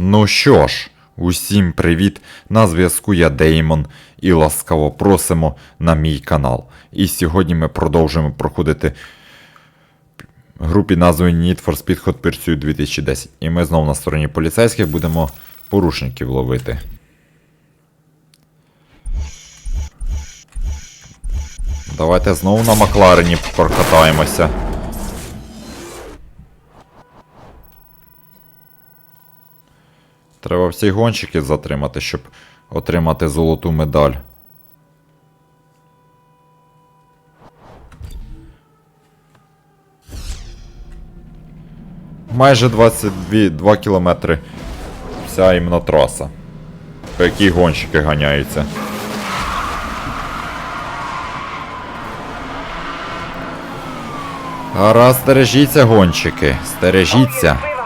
Ну що ж, усім привіт! На зв'язку я Деймон і ласкаво просимо на мій канал. І сьогодні ми продовжуємо проходити гру під назвою Need for Speed Hot Pursuit 2010. І ми знову на стороні поліцейських будемо порушників ловити. Давайте знову на Макларені прокатаємося. Треба всі гонщики затримати, щоб отримати золоту медаль. Майже 22 2 кілометри вся іменно траса, по якій гонщики ганяються. Гаразд, стережіться, гонщики, стережіться.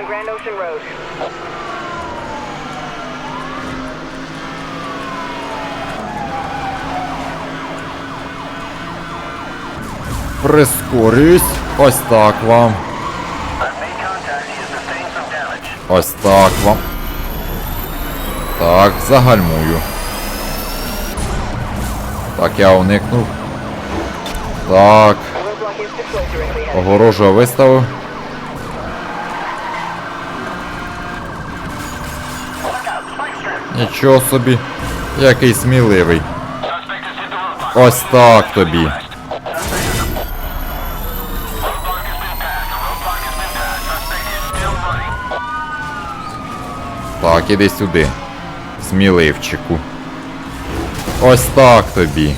On Grand Ocean Road. Прискорюсь. Ось так вам. Ось так вам. Так, загальмую. Так, я уникнув. Так, огорожу я виставив. Нічого собі, який сміливий. Ось так тобі. Так, іди сюди. Сміливчику. Ось так тобі.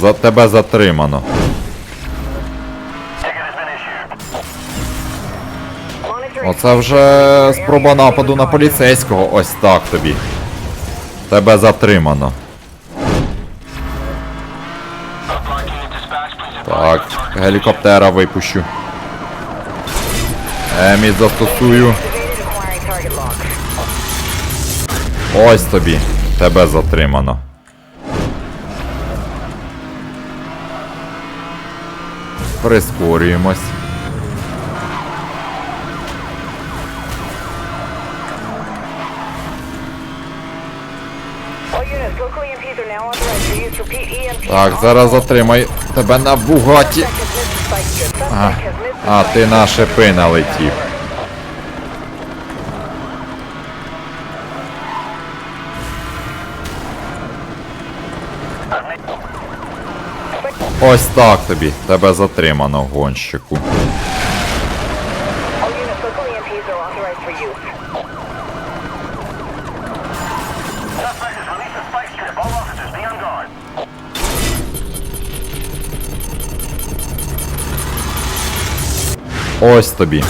За тебе затримано. Оце вже спроба нападу на поліцейського. Ось так тобі. Тебе затримано. Так, гелікоптера випущу. Емі застосую. Ось тобі. Тебе затримано. Прискорюємось. Так, зараз затримай тебе на бугаті. А, а ти на шипи налетів. Ось так тобі. Тебе затримано, гонщику. Ось тобі.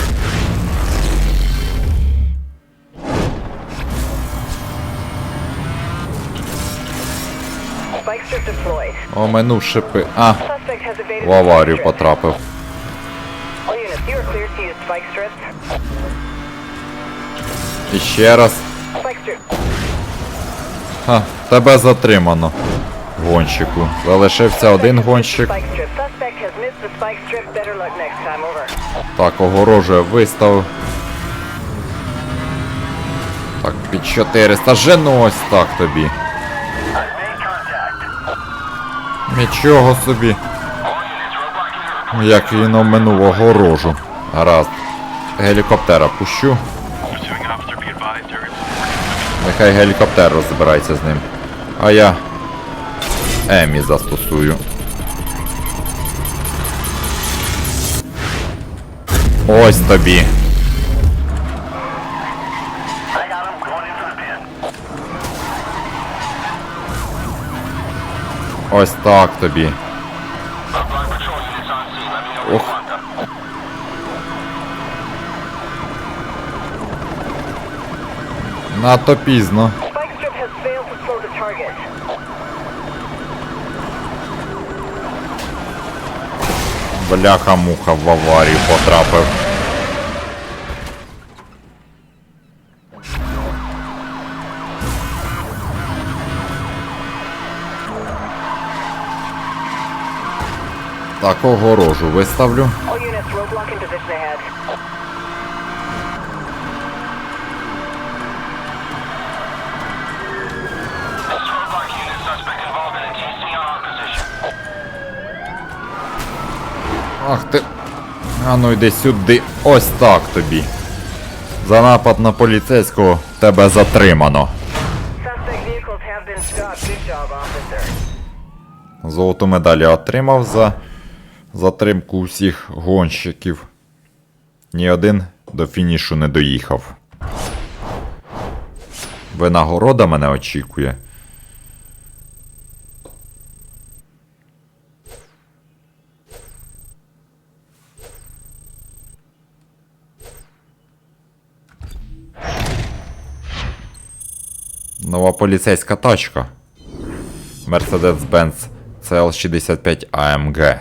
Deployed. Оминув шипи. А, в аварію потрапив. І ще раз. Ха, тебе затримано. Гонщику. Залишився один гонщик. Так, огорожує виставив. Так, під 400. Жену так тобі. Нічого собі. Як він оминув огорожу. Гаразд. Гелікоптера пущу. Нехай гелікоптер розбирається з ним. А я Емі застосую. Spike strip has failed to slow the target. Бляха-муха в аварію потрапив. Так, огорожу виставлю. Ах ти. А ну йди сюди. Ось так тобі. За напад на поліцейського тебе затримано. Золоту медалі отримав за затримку усіх гонщиків. Ні один до фінішу не доїхав. Винагорода мене очікує. Нова поліцейська тачка. Mercedes-Benz CL65 AMG.